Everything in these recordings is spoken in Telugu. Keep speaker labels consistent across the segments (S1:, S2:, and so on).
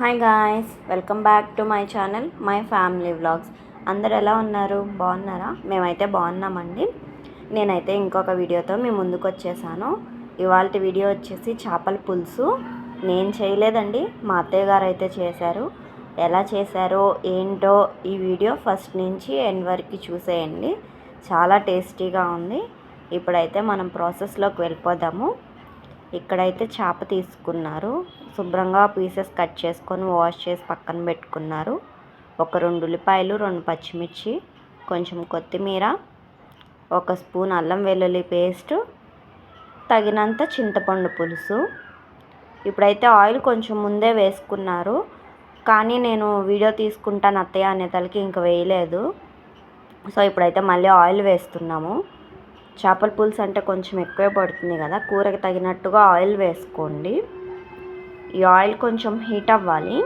S1: Hi guys welcome back to my channel my family vlogs అందరు ఎలా ఉన్నారు? బాగున్నారా? మేమైతే బాగున్నామండి. నేనైతే ఇంకొక వీడియోతో మీ ముందుకు వచ్చేసాను. ఇవాళ వీడియో వచ్చేసి చేపల పులుసు. నేను చేయలేదండి మా అత్తయ్య గారు అయితే చేశారు. ఎలా చేశారో ఏంటో ఈ వీడియో ఫస్ట్ నుంచి ఎండ్ వరకు చూసేయండి. చాలా టేస్టీగా ఉంది. ఇప్పుడైతే మనం ప్రాసెస్లోకి వెళ్ళిపోదాము. ఇక్కడైతే చేప తీసుకున్నారు. శుభ్రంగా పీసెస్ కట్ చేసుకొని వాష్ చేసి పక్కన పెట్టుకున్నారు. ఒక రెండు ఉల్లిపాయలు రెండు పచ్చిమిర్చి కొంచెం కొత్తిమీర ఒక స్పూన్ అల్లం వెల్లుల్లి పేస్ట్ తగినంత చింతపండు పులుసు. ఇప్పుడైతే ఆయిల్ కొంచెం ముందే వేసుకున్నారు. కానీ నేను వీడియో తీసుకుంటాను అత్తయ్య అనే తలకి ఇంకా వేయలేదు. సో ఇప్పుడైతే మళ్ళీ ఆయిల్ వేస్తున్నాము. చేపల పులుసు అంటే కొంచెం ఎక్కువే పడుతుంది కదా. కూరకి తగినట్టుగా ఆయిల్ వేసుకోండి. ఈ ఆయిల్ కొంచెం హీట్ అవ్వాలి.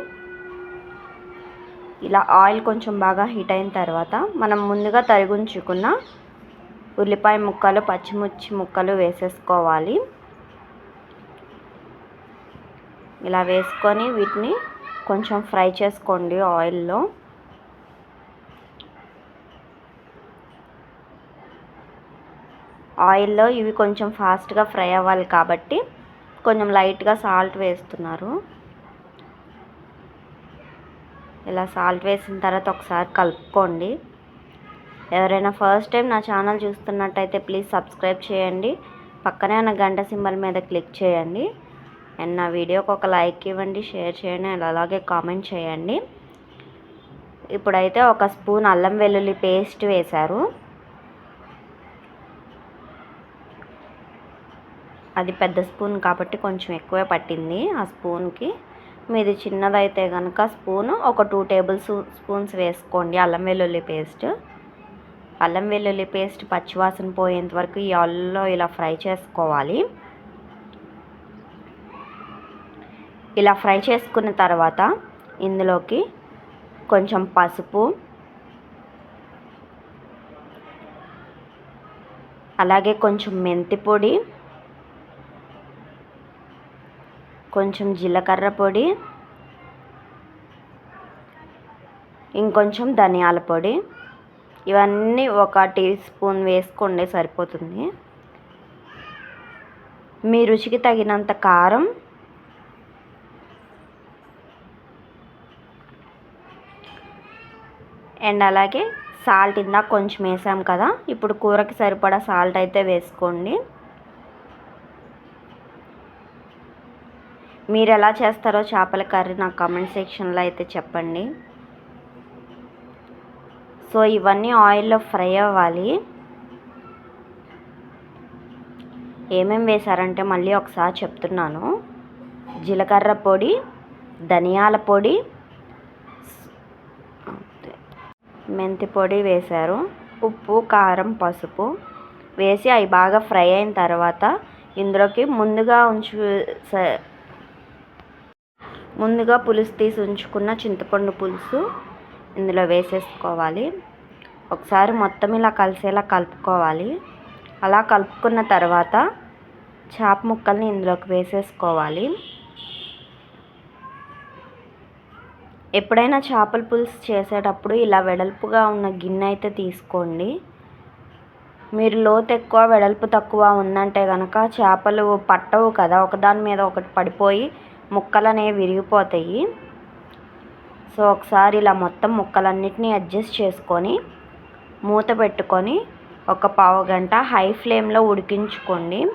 S1: ఇలా ఆయిల్ కొంచెం బాగా హీట్ అయిన తర్వాత మనం ముందుగా తరిగుంచుకున్న ఉల్లిపాయ ముక్కలు పచ్చిమిర్చి ముక్కలు వేసేసుకోవాలి. ఇలా వేసుకొని వీటిని కొంచెం ఫ్రై చేసుకోండి ఆయిల్లో. ఆయిల్లో ఇవి కొంచెం ఫాస్ట్గా ఫ్రై అవ్వాలి కాబట్టి కొంచెం లైట్గా సాల్ట్ వేస్తున్నారు. ఇలా సాల్ట్ వేసిన తర్వాత ఒకసారి కలుపుకోండి. ఎవరైనా ఫస్ట్ టైం నా ఛానల్ చూస్తున్నట్టయితే ప్లీజ్ సబ్స్క్రైబ్ చేయండి. పక్కనే ఉన్న గంట సింబల్ మీద క్లిక్ చేయండి. అండ్ నా వీడియోకి ఒక లైక్ ఇవ్వండి షేర్ చేయండి అండ్ అలాగే కామెంట్ చేయండి. ఇప్పుడైతే ఒక స్పూన్ అల్లం వెల్లుల్లి పేస్ట్ వేశారు. అది పెద్ద స్పూన్ కాబట్టి కొంచెం ఎక్కువే పట్టింది ఆ స్పూన్కి. మీది చిన్నదైతే కనుక స్పూన్ ఒక టూ టేబుల్ స్పూన్స్ వేసుకోండి అల్లం వెల్లుల్లి పేస్ట్. అల్లం వెల్లుల్లి పేస్ట్ పచ్చివాసన పోయేంత వరకు ఈ ఆయిల్లో ఇలా ఫ్రై చేసుకోవాలి. ఇలా ఫ్రై చేసుకున్న తర్వాత ఇందులోకి కొంచెం పసుపు అలాగే కొంచెం మెంతి పొడి కొంచెం జీలకర్ర పొడి ఇంకొంచెం ధనియాల పొడి. ఇవన్నీ ఒక టీ స్పూన్ వేసుకోండి సరిపోతుంది. మీ రుచికి తగినంత కారం అండ్ అలాగే సాల్ట్ ఇందాక కొంచెం వేసాం కదా ఇప్పుడు కూరకి సరిపడా సాల్ట్ అయితే వేసుకోండి. మీరు ఎలా చేస్తారో చేపల కర్రీ నాకు కామెంట్ సెక్షన్లో అయితే చెప్పండి. సో ఇవన్నీ ఆయిల్లో ఫ్రై అవ్వాలి. ఏమేమి వేశారంటే మళ్ళీ ఒకసారి చెప్తున్నాను. జీలకర్ర పొడి ధనియాల పొడి మెంతి పొడి వేశారు. ఉప్పు కారం పసుపు వేసి అవి బాగా ఫ్రై అయిన తర్వాత ఇందులోకి ముందుగా ఉంచు ముందుగా పులుసు తీసి ఉంచుకున్న చింతపండు పులుసు ఇందులో వేసేసుకోవాలి. ఒకసారి మొత్తం ఇలా కలిసేలా కలుపుకోవాలి. అలా కలుపుకున్న తర్వాత చేప ముక్కల్ని ఇందులోకి వేసేసుకోవాలి. ఎప్పుడైనా చేపల పులుసు చేసేటప్పుడు ఇలా వెడల్పుగా ఉన్న గిన్నె అయితే తీసుకోండి. మీరు లోతు ఎక్కువ వెడల్పు తక్కువ ఉందంటే కనుక చేపలు పట్టవు కదా ఒకదాని మీద ఒకటి పడిపోయి ముక్కలనేవి విరిగిపోతాయి. సో ఒకసారి ఇలా మొత్తం ముక్కలన్నిటినీ అడ్జస్ట్ చేసుకొని మూత పెట్టుకొని ఒక పావు గంట హై ఫ్లేమ్లో ఉడికించుకోండి.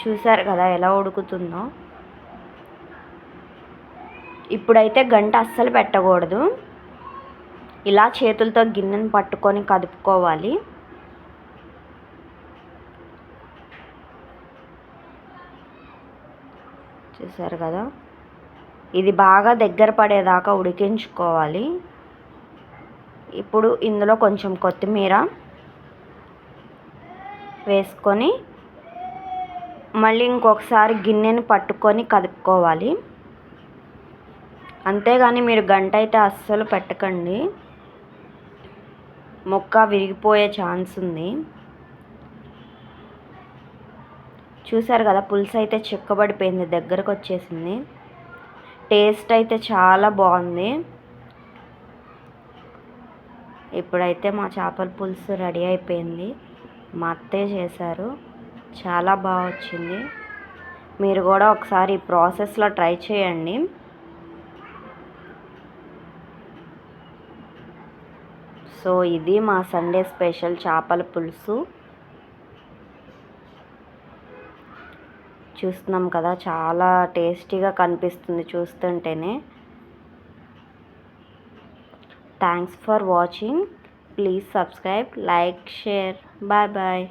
S1: చూసారు కదా ఎలా ఉడుకుతుందో? ఇప్పుడైతే గంట అస్సలు పెట్టకూడదు. ఇలా చేతులతో గిన్నెను పట్టుకొని కదుపుకోవాలి. చూసారు కదా. ఇది బాగా దగ్గర పడేదాకా ఉడికించుకోవాలి. ఇప్పుడు ఇందులో కొంచెం కొత్తిమీర వేసుకొని మళ్ళీ ఇంకొకసారి గిన్నెని పట్టుకొని కదుపుకోవాలి అంతేగాని మీరు గంట అయితే అస్సలు పెట్టకండి. మొక్క విరిగిపోయే ఛాన్స్ ఉంది. చూసారు కదా పులుసు అయితే చిక్కబడిపోయింది దగ్గరకు వచ్చేసింది టేస్ట్ అయితే చాలా బాగుంది. ఇప్పుడైతే మా చేపల పులుసు రెడీ అయిపోయింది. మా అత్తే చేశారు. చాలా బాగా వచ్చింది. మీరు కూడా ఒకసారి ఈ ప్రాసెస్లో ట్రై చేయండి. సో ఇది మా సండే స్పెషల్ చేపల పులుసు. చూస్తున్నాం కదా చాలా టేస్టీగా కనిపిస్తుంది చూస్తుంటేనే. Thanks for watching please subscribe like share bye bye